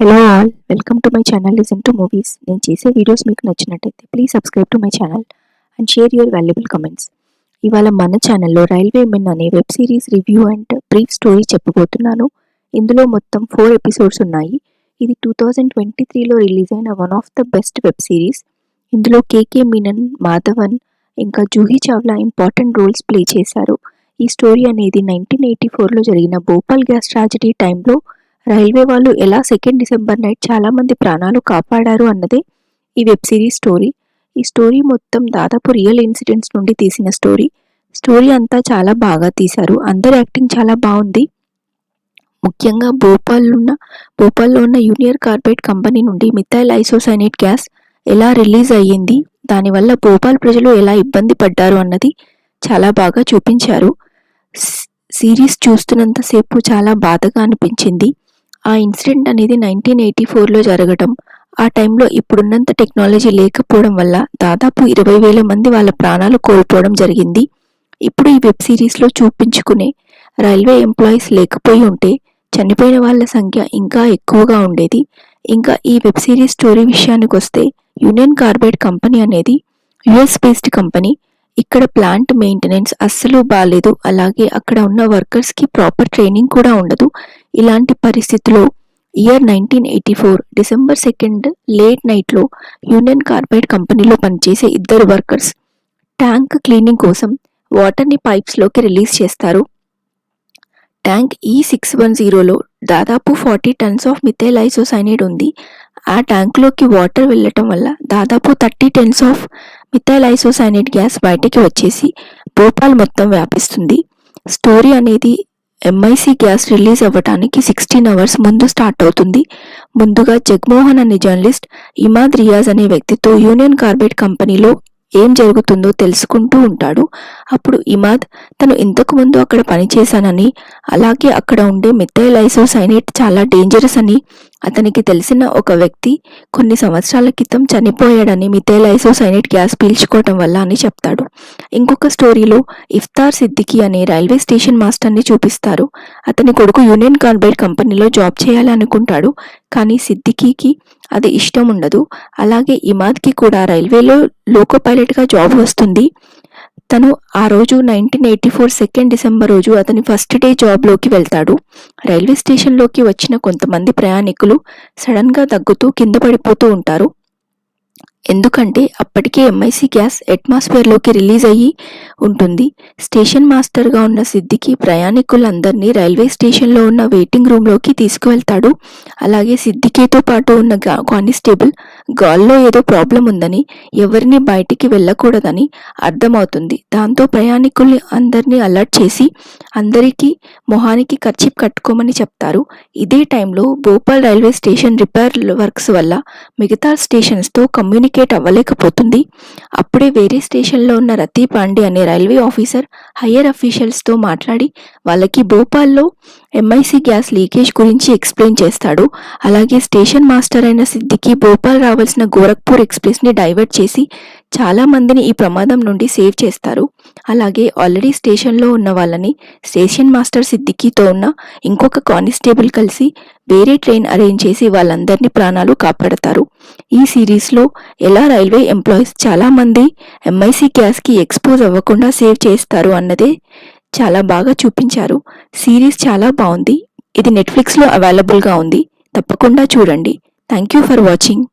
Hello all welcome to my channel listen to movies నేను చేసే videos మీకు నచ్చినట్టయితే please subscribe to my channel and share your valuable comments ఇవాళ మన ఛానల్లో రైల్వే మెన్ అనే web series review and brief story చెప్పబోతున్నాను. ఇందులో మొత్తం ఫోర్ ఎపిసోడ్స్ ఉన్నాయి. ఇది టూ థౌజండ్ ట్వంటీ త్రీలో రిలీజ్ అయిన one of the best web series ఇందులో కేకే మీనన్ మాధవన్ ఇంకా Juhi Chawla important roles play చేశారు. ఈ స్టోరీ అనేది నైన్టీన్ ఎయిటీ ఫోర్లో జరిగిన భోపాల్ గ్యాస్ ట్రాజడీ టైంలో రైల్వే వాళ్ళు ఎలా సెకండ్ డిసెంబర్ నైట్ చాలామంది ప్రాణాలు కాపాడారు అన్నదే ఈ వెబ్ సిరీస్ స్టోరీ. ఈ స్టోరీ మొత్తం దాదాపు రియల్ ఇన్సిడెంట్స్ నుండి తీసిన స్టోరీ. స్టోరీ అంతా చాలా బాగా తీశారు. అందరి యాక్టింగ్ చాలా బాగుంది. ముఖ్యంగా భోపాల్ ఉన్న భోపాల్లో ఉన్న యూనియర్ కార్పొరేట్ కంపెనీ నుండి మిథైల్ ఐసోసైనేట్ గ్యాస్ ఎలా రిలీజ్ అయ్యింది దానివల్ల భోపాల్ ప్రజలు ఎలా ఇబ్బంది పడ్డారు అన్నది చాలా బాగా చూపించారు. సిరీస్ చూస్తున్నంతసేపు చాలా బాధగా అనిపించింది. ఆ ఇన్సిడెంట్ అనేది నైన్టీన్ ఎయిటీ ఫోర్లో జరగడం ఆ టైంలో ఇప్పుడున్నంత టెక్నాలజీ లేకపోవడం వల్ల దాదాపు ఇరవై వేల మంది వాళ్ళ ప్రాణాలు కోల్పోవడం జరిగింది. ఇప్పుడు ఈ వెబ్ సిరీస్లో చూపించుకునే రైల్వే ఎంప్లాయీస్ లేకపోయి ఉంటే చనిపోయిన వాళ్ళ సంఖ్య ఇంకా ఎక్కువగా ఉండేది. ఇంకా ఈ వెబ్ సిరీస్ స్టోరీ విషయానికి వస్తే యూనియన్ కార్బైడ్ కంపెనీ అనేది యుఎస్ బేస్డ్ కంపెనీ. ఇక్కడ ప్లాంట్ మెయింటెనెన్స్ అస్సలు బాగాలేదు అలాగే అక్కడ ఉన్న వర్కర్స్కి ప్రాపర్ ట్రైనింగ్ కూడా ఉండదు. ఇలాంటి పరిస్థితిలో year nineteen eighty four December second late నైట్లో యూనియన్ కార్బైడ్ కంపెనీలో పనిచేసే ఇద్దరు వర్కర్స్ ట్యాంక్ క్లీనింగ్ కోసం వాటర్ని పైప్స్లోకి రిలీజ్ చేస్తారు. ట్యాంక్ ఈ సిక్స్ వన్ జీరోలో దాదాపు forty tons of methyl isocyanide ఉంది. ఆ ట్యాంక్లోకి వాటర్ వెళ్ళటం వల్ల దాదాపు thirty tons of methyl isocyanide gas బయటికి వచ్చేసి భోపాల్ మొత్తం వ్యాపిస్తుంది. స్టోరీ అనేది ఎంఐసి గ్యాస్ రిలీజ్ అవ్వటానికి సిక్స్టీన్ అవర్స్ ముందు స్టార్ట్ అవుతుంది. ముందుగా జగ్మోహన్ అనే జర్నలిస్ట్ ఇమాద్ రియాజ్ అనే వ్యక్తితో యూనియన్ కార్బైడ్ కంపెనీలో ఏం జరుగుతుందో తెలుసుకుంటూ ఉంటాడు. అప్పుడు ఇమాద్ తను ఇంతకుముందు అక్కడ పనిచేశానని అలాగే అక్కడ ఉండే మిథైల్ ఐసోసైనేట్ చాలా డేంజరస్ అని అతనికి తెలిసిన ఒక వ్యక్తి కొన్ని సంవత్సరాల క్రితం చనిపోయాడని మిథైల్ ఐసోసైనేట్ గ్యాస్ పీల్చుకోవటం వల్ల అని చెప్తాడు. ఇంకొక స్టోరీలో ఇఫ్తార్ సిద్దికి అనే రైల్వే స్టేషన్ మాస్టర్ని చూపిస్తారు. అతని కొడుకు యూనియన్ కార్బైడ్ కంపెనీలో జాబ్ చేయాలనుకుంటాడు కానీ సిద్దికీకి అది ఇష్టం ఉండదు. అలాగే ఇమాద్కి కూడా రైల్వేలో లోకో పైలట్గా జాబ్ వస్తుంది. తను ఆ రోజు nineteen eighty four second December రోజు అతని ఫస్ట్ డే జాబ్లోకి వెళ్తాడు. రైల్వే స్టేషన్లోకి వచ్చిన కొంతమంది ప్రయాణికులు సడన్గా దగ్గుతూ కింద పడిపోతూ ఉంటారు. ఎందుకంటే అప్పటికే ఎంఐసి గ్యాస్ అట్మాస్ఫియర్లోకి రిలీజ్ అయ్యి ఉంటుంది. స్టేషన్ మాస్టర్గా ఉన్న సిద్దికి ప్రయాణికులందరినీ రైల్వే స్టేషన్లో ఉన్న వెయిటింగ్ రూమ్లోకి తీసుకువెళ్తాడు. అలాగే సిద్దికేతో పాటు ఉన్న కానిస్టేబుల్ గాల్లో ఏదో ప్రాబ్లం ఉందని ఎవరిని బయటికి వెళ్ళకూడదని అర్థమవుతుంది. దాంతో ప్రయాణికుల్ని అందరినీ అలర్ట్ చేసి అందరికీ మొహానికి ఖర్చు కట్టుకోమని చెప్తారు. ఇదే టైంలో Bhopal railway station repair works వల్ల మిగతా స్టేషన్స్తో కమ్యూనికేట్ అవ్వలేకపోతుంది. అప్పుడే వేరే స్టేషన్లో ఉన్న రతీ పాండే అనే రైల్వే ఆఫీసర్ హయ్యర్ అఫీషియల్స్తో మాట్లాడి వాళ్ళకి భోపాల్లో ఎంఐసి గ్యాస్ లీకేజ్ గురించి ఎక్స్ప్లెయిన్ చేస్తాడు. అలాగే స్టేషన్ మాస్టర్ అయిన సిద్దికి భోపాల్ రావాల్సిన గోరఖ్పూర్ ఎక్స్ప్రెస్ని డైవర్ట్ చేసి చాలా మందిని ఈ ప్రమాదం నుండి సేవ్ చేస్తారు. అలాగే ఆల్రెడీ స్టేషన్లో ఉన్న వాళ్ళని స్టేషన్ మాస్టర్ సిద్దికీతో ఉన్న ఇంకొక కానిస్టేబుల్ కలిసి వేరే ట్రైన్ అరేంజ్ చేసి వాళ్ళందరినీ ప్రాణాలు కాపాడతారు. ఈ సిరీస్లో ఎలా రైల్వే ఎంప్లాయీస్ చాలామంది ఎంఐసి గ్యాస్కి ఎక్స్పోజ్ అవ్వకుండా సేవ్ చేస్తారు అన్నదే చాలా బాగా చూపించారు. సిరీస్ చాలా బాగుంది. ఇది నెట్ఫ్లిక్స్లో అవైలబుల్గా ఉంది. తప్పకుండా చూడండి. Thank you for watching.